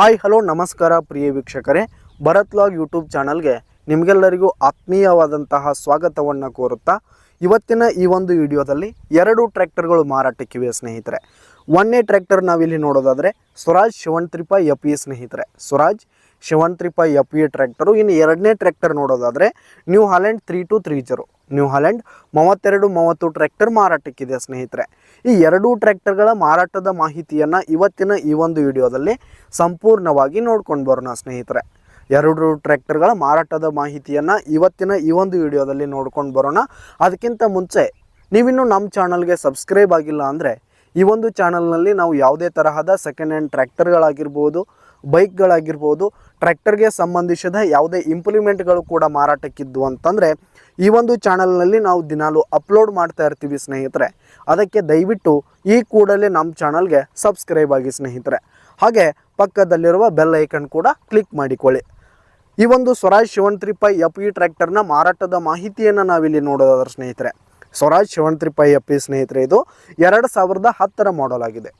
Hi, hello, ನಮಸ್ಕಾರ ಪ್ರಿಯ ವೀಕ್ಷಕರೇ. Bharat log YouTube ಚಾನಲ್ಗೆ ನಿಮಗೆಲ್ಲರಿಗೂ ಆತ್ಮೀಯವಾದಂತಹ ಸ್ವಾಗತವನ್ನು ಕೋರುತ್ತಾ, ಇವತ್ತಿನ ಈ ಒಂದು ವಿಡಿಯೋದಲ್ಲಿ ಎರಡು ಟ್ರ್ಯಾಕ್ಟರ್ಗಳು ಮಾರಾಟಕ್ಕಿವೆ ಸ್ನೇಹಿತರೆ. ಒಂದನೇ ಟ್ರ್ಯಾಕ್ಟರ್ ನಾವಿಲ್ಲಿ ನೋಡೋದಾದರೆ Swaraj seven thirty five F E ಸ್ನೇಹಿತರೆ. Swaraj seven thirty five F E tractor. ಇನ್ನು ಎರಡನೇ ಟ್ರ್ಯಾಕ್ಟರ್ ನೋಡೋದಾದರೆ new Holland three two three zero. New Holland ಮೂವತ್ತೆರಡು ಮೂವತ್ತು ಟ್ರ್ಯಾಕ್ಟರ್ ಮಾರಾಟಕ್ಕಿದೆ ಸ್ನೇಹಿತರೆ. ಈ ಎರಡೂ ಟ್ರ್ಯಾಕ್ಟರ್ಗಳ ಮಾರಾಟದ ಮಾಹಿತಿಯನ್ನು ಇವತ್ತಿನ ಈ ಒಂದು ವಿಡಿಯೋದಲ್ಲಿ ಸಂಪೂರ್ಣವಾಗಿ ನೋಡ್ಕೊಂಡು ಬರೋಣ ಸ್ನೇಹಿತರೆ. ಎರಡು ಟ್ರ್ಯಾಕ್ಟರ್ಗಳ ಮಾರಾಟದ ಮಾಹಿತಿಯನ್ನು ಇವತ್ತಿನ ಈ ಒಂದು ವಿಡಿಯೋದಲ್ಲಿ ನೋಡ್ಕೊಂಡು ಬರೋಣ. ಅದಕ್ಕಿಂತ ಮುಂಚೆ ನೀವಿನ್ನೂ ನಮ್ಮ ಚಾನಲ್ಗೆ ಸಬ್ಸ್ಕ್ರೈಬ್ ಆಗಿಲ್ಲ ಅಂದರೆ ಈ ಒಂದು ಚಾನಲ್ನಲ್ಲಿ ನಾವು ಯಾವುದೇ ತರಹದ ಸೆಕೆಂಡ್ ಹ್ಯಾಂಡ್ ಟ್ರ್ಯಾಕ್ಟರ್ಗಳಾಗಿರ್ಬೋದು ಬೈಕ್ಗಳಾಗಿರ್ಬೋದು, ಟ್ರ್ಯಾಕ್ಟರ್ಗೆ ಸಂಬಂಧಿಸಿದ ಯಾವುದೇ ಇಂಪ್ಲಿಮೆಂಟ್ಗಳು ಕೂಡ ಮಾರಾಟಕ್ಕಿದ್ದು ಅಂತಂದರೆ, ಈ ಒಂದು ಚಾನಲ್ನಲ್ಲಿ ನಾವು ದಿನಾಲು ಅಪ್ಲೋಡ್ ಮಾಡ್ತಾ ಇರ್ತೀವಿ ಸ್ನೇಹಿತರೆ. ಅದಕ್ಕೆ ದಯವಿಟ್ಟು ಈ ಕೂಡಲೇ ನಮ್ಮ ಚಾನಲ್ಗೆ ಸಬ್ಸ್ಕ್ರೈಬ್ ಆಗಿ ಸ್ನೇಹಿತರೆ. ಹಾಗೆ ಪಕ್ಕದಲ್ಲಿರುವ ಬೆಲ್ ಐಕನ್ ಕೂಡ ಕ್ಲಿಕ್ ಮಾಡಿಕೊಳ್ಳಿ. ಈ ಒಂದು Swaraj seven thirty five F E ಟ್ರ್ಯಾಕ್ಟರ್ನ ಮಾರಾಟದ ಮಾಹಿತಿಯನ್ನು ನಾವಿಲ್ಲಿ ನೋಡೋದಾದ್ರೆ ಸ್ನೇಹಿತರೆ. Swaraj seven thirty five F E ಸ್ನೇಹಿತರೆ, ಇದು ಎರಡು ಸಾವಿರದ ಹತ್ತರ ಮಾಡಲ್ ಆಗಿದೆ.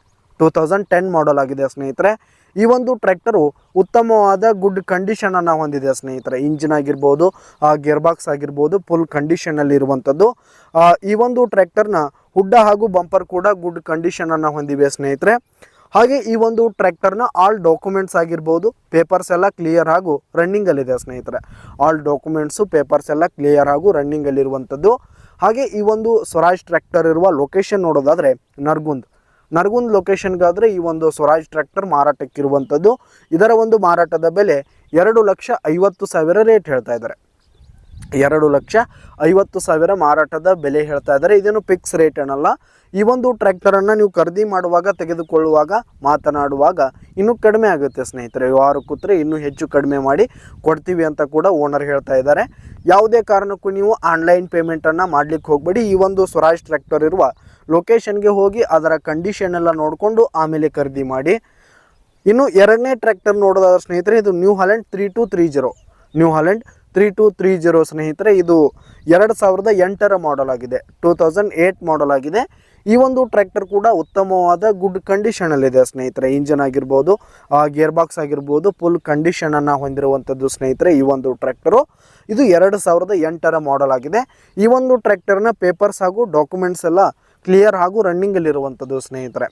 ಟೂ ತೌಸಂಡ್ ಟೆನ್ ಮಾಡಲ್ ಆಗಿದೆ ಸ್ನೇಹಿತರೆ. ಈ ಒಂದು ಟ್ರ್ಯಾಕ್ಟರು ಉತ್ತಮವಾದ ಗುಡ್ ಕಂಡೀಷನನ್ನು ಹೊಂದಿದೆ ಸ್ನೇಹಿತರೆ. ಇಂಜಿನ್ ಆಗಿರ್ಬೋದು ಗೇರ್ ಬಾಕ್ಸ್ ಆಗಿರ್ಬೋದು ಫುಲ್ ಕಂಡೀಷನಲ್ಲಿ ಇರುವಂಥದ್ದು ಈ ಒಂದು ಟ್ರ್ಯಾಕ್ಟರ್ನ ಹುಡ್ಡ ಹಾಗೂ ಬಂಪರ್ ಕೂಡ ಗುಡ್ ಕಂಡೀಷನನ್ನು ಹೊಂದಿವೆ ಸ್ನೇಹಿತರೆ. ಹಾಗೆ ಈ ಒಂದು ಟ್ರ್ಯಾಕ್ಟರ್ನ ಆಲ್ ಡಾಕ್ಯುಮೆಂಟ್ಸ್ ಆಗಿರ್ಬೋದು ಪೇಪರ್ಸ್ ಎಲ್ಲ ಕ್ಲಿಯರ್ ಹಾಗೂ ರನ್ನಿಂಗಲ್ಲಿದೆ ಸ್ನೇಹಿತರೆ. ಆಲ್ ಡಾಕ್ಯುಮೆಂಟ್ಸು ಪೇಪರ್ಸ್ ಎಲ್ಲ ಕ್ಲಿಯರ್ ಹಾಗೂ ರನ್ನಿಂಗಲ್ಲಿರುವಂಥದ್ದು ಹಾಗೆ ಈ ಒಂದು ಸ್ವರಾಜ್ ಟ್ರ್ಯಾಕ್ಟರ್ ಇರುವ ಲೊಕೇಶನ್ ನೋಡೋದಾದರೆ ನರ್ಗುಂದ್. ನರ್ಗುಂದ್ ಲೊಕೇಶನ್ಗಾದರೆ ಈ ಒಂದು ಸ್ವರಾಜ್ ಟ್ರ್ಯಾಕ್ಟರ್ ಮಾರಾಟಕ್ಕಿರುವಂಥದ್ದು. ಇದರ ಒಂದು ಮಾರಾಟದ ಬೆಲೆ ಎರಡು ಲಕ್ಷ ಐವತ್ತು ಸಾವಿರ ರೇಟ್ ಹೇಳ್ತಾ ಇದ್ದಾರೆ. ಎರಡು ಲಕ್ಷ ಐವತ್ತು ಸಾವಿರ ಮಾರಾಟದ ಬೆಲೆ ಹೇಳ್ತಾ ಇದ್ದಾರೆ. ಇದೇನು ಫಿಕ್ಸ್ ರೇಟ್ ಏನಲ್ಲ ಈ ಒಂದು ಟ್ರ್ಯಾಕ್ಟರನ್ನು ನೀವು ಖರೀದಿ ಮಾಡುವಾಗ, ತೆಗೆದುಕೊಳ್ಳುವಾಗ, ಮಾತನಾಡುವಾಗ ಇನ್ನೂ ಕಡಿಮೆ ಆಗುತ್ತೆ ಸ್ನೇಹಿತರೆ. ವ್ಯವಹಾರ ಕೂತ್ರೆ ಇನ್ನೂ ಹೆಚ್ಚು ಕಡಿಮೆ ಮಾಡಿ ಕೊಡ್ತೀವಿ ಅಂತ ಕೂಡ ಓನರ್ ಹೇಳ್ತಾ ಇದ್ದಾರೆ. ಯಾವುದೇ ಕಾರಣಕ್ಕೂ ನೀವು ಆನ್ಲೈನ್ ಪೇಮೆಂಟನ್ನು ಮಾಡಲಿಕ್ಕೆ ಹೋಗಬೇಡಿ. ಈ ಒಂದು ಸ್ವರಾಜ್ ಟ್ರ್ಯಾಕ್ಟರ್ ಇರುವ ಲೊಕೇಶನ್ಗೆ ಹೋಗಿ ಅದರ ಕಂಡೀಷನ್ ಎಲ್ಲ ನೋಡಿಕೊಂಡು ಆಮೇಲೆ ಖರೀದಿ ಮಾಡಿ. ಇನ್ನು ಎರಡನೇ ಟ್ರ್ಯಾಕ್ಟರ್ ನೋಡೋದಾದ್ರೆ ಸ್ನೇಹಿತರೆ, ಇದು new Holland three two three zero new Holland three two three zero ಸ್ನೇಹಿತರೆ, ಇದು ಎರಡು ಸಾವಿರದ ಎಂಟರ ಮಾಡಲ್ ಆಗಿದೆ ಟೂ ತೌಸಂಡ್ ಏಯ್ಟ್ ಮಾಡಲ್ ಆಗಿದೆ. ಈ ಒಂದು ಟ್ರ್ಯಾಕ್ಟರ್ ಕೂಡ ಉತ್ತಮವಾದ ಗುಡ್ ಕಂಡೀಷನಲ್ಲಿದೆ ಸ್ನೇಹಿತರೆ ಇಂಜನ್ ಆಗಿರ್ಬೋದು ಗೇರ್ ಬಾಕ್ಸ್ ಆಗಿರ್ಬೋದು ಫುಲ್ ಕಂಡೀಷನನ್ನು ಹೊಂದಿರುವಂಥದ್ದು ಸ್ನೇಹಿತರೆ ಈ ಒಂದು ಟ್ರ್ಯಾಕ್ಟರು ಇದು ಎರಡು ಸಾವಿರದ ಎಂಟರ ಮಾಡಲ್ ಆಗಿದೆ. ಈ ಒಂದು ಟ್ರ್ಯಾಕ್ಟರ್ನ ಪೇಪರ್ಸ್ ಹಾಗೂ ಡಾಕ್ಯುಮೆಂಟ್ಸ್ ಎಲ್ಲ ಕ್ಲಿಯರ್ ಹಾಗೂ ರನ್ನಿಂಗಲ್ಲಿರುವಂಥದ್ದು ಸ್ನೇಹಿತರೆ.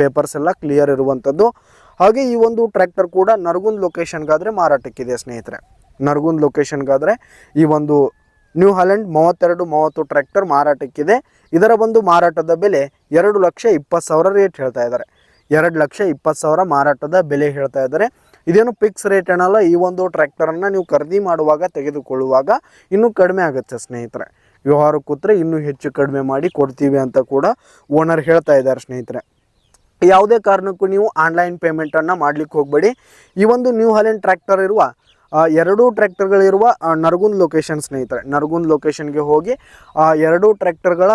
ಪೇಪರ್ಸ್ ಎಲ್ಲ ಕ್ಲಿಯರ್ ಇರುವಂಥದ್ದು ಹಾಗೆ ಈ ಒಂದು ಟ್ರ್ಯಾಕ್ಟರ್ ಕೂಡ ನರಗುಂದ್ ಲೊಕೇಶನ್ಗಾದರೆ ಮಾರಾಟಕ್ಕಿದೆ ಸ್ನೇಹಿತರೆ. ನರಗುಂದ್ ಲೊಕೇಶನ್ಗಾದರೆ ಈ ಒಂದು ನ್ಯೂ ಹಾಲೆಂಡ್ ಮೂವತ್ತೆರಡು, ಮೂವತ್ತು ಟ್ರ್ಯಾಕ್ಟರ್ ಮಾರಾಟಕ್ಕಿದೆ ಇದರ ಒಂದು ಮಾರಾಟದ ಬೆಲೆ ಎರಡು ಲಕ್ಷ ಇಪ್ಪತ್ತು ಸಾವಿರ ರೇಟ್ ಹೇಳ್ತಾ ಇದ್ದಾರೆ. ಎರಡು ಲಕ್ಷ ಇಪ್ಪತ್ತು ಸಾವಿರ ಮಾರಾಟದ ಬೆಲೆ ಹೇಳ್ತಾ ಇದ್ದಾರೆ. ಇದೇನು ಫಿಕ್ಸ್ ರೇಟ್ ಏನಲ್ಲ, ಈ ಒಂದು ಟ್ರ್ಯಾಕ್ಟರನ್ನು ನೀವು ಖರೀದಿ ಮಾಡುವಾಗ, ತೆಗೆದುಕೊಳ್ಳುವಾಗ ಇನ್ನೂ ಕಡಿಮೆ ಆಗುತ್ತೆ ಸ್ನೇಹಿತರೆ. ವ್ಯವಹಾರ ಕೂತ್ರೆ ಇನ್ನೂ ಹೆಚ್ಚು ಕಡಿಮೆ ಮಾಡಿ ಕೊಡ್ತೀವಿ ಅಂತ ಕೂಡ ಓನರ್ ಹೇಳ್ತಾ ಇದ್ದಾರೆ ಸ್ನೇಹಿತರೆ. ಯಾವುದೇ ಕಾರಣಕ್ಕೂ ನೀವು ಆನ್ಲೈನ್ ಪೇಮೆಂಟನ್ನು ಮಾಡಲಿಕ್ಕೆ ಹೋಗಬೇಡಿ. ಈ ಒಂದು ನ್ಯೂ ಹಾಲೆಂಡ್ ಟ್ರ್ಯಾಕ್ಟರ್ ಇರುವ ಎರಡೂ ಟ್ರ್ಯಾಕ್ಟರ್ಗಳಿರುವ ನರಗುಂದ್ ಲೊಕೇಶನ್ ಸ್ನೇಹಿತರೆ. ನರಗುಂದ್ ಲೊಕೇಶನ್ಗೆ ಹೋಗಿ ಆ, ಎರಡೂ ಟ್ರ್ಯಾಕ್ಟರ್ಗಳ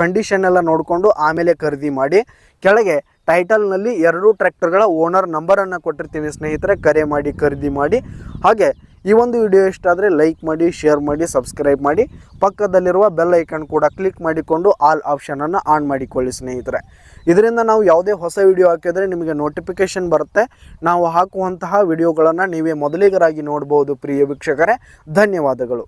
ಕಂಡೀಷನ್ ಎಲ್ಲ ನೋಡಿಕೊಂಡು ಆಮೇಲೆ ಖರೀದಿ ಮಾಡಿ ಕೆಳಗೆ ಟೈಟಲ್ನಲ್ಲಿ ಎರಡೂ ಟ್ರ್ಯಾಕ್ಟರ್ಗಳ ಓನರ್ ನಂಬರನ್ನು ಕೊಟ್ಟಿರ್ತೀನಿ ಸ್ನೇಹಿತರೆ. ಕರೆ ಮಾಡಿ ಖರೀದಿ ಮಾಡಿ. ಹಾಗೆ ಈ ಒಂದು ವಿಡಿಯೋ ಇಷ್ಟ ಆದರೆ ಲೈಕ್ ಮಾಡಿ, ಶೇರ್ ಮಾಡಿ, ಸಬ್ಸ್ಕ್ರೈಬ್ ಮಾಡಿ. ಪಕ್ಕದಲ್ಲಿರುವ ಬೆಲ್ ಐಕನ್ ಕೂಡ ಕ್ಲಿಕ್ ಮಾಡಿಕೊಂಡು ಆಲ್ ಆಪ್ಷನನ್ನು ಆನ್ ಮಾಡಿಕೊಳ್ಳಿ, ಸ್ನೇಹಿತರೆ. ಇದರಿಂದ ನಾವು ಯಾವುದೇ ಹೊಸ ವಿಡಿಯೋ ಹಾಕಿದರೆ ನಿಮಗೆ ನೋಟಿಫಿಕೇಶನ್ ಬರುತ್ತೆ. ನಾವು ಹಾಕುವಂತಹ ವಿಡಿಯೋಗಳನ್ನು ನೀವೇ ಮೊದಲಿಗರಾಗಿ ನೋಡ್ಬೋದು, ಪ್ರಿಯ ವೀಕ್ಷಕರೇ. ಧನ್ಯವಾದಗಳು.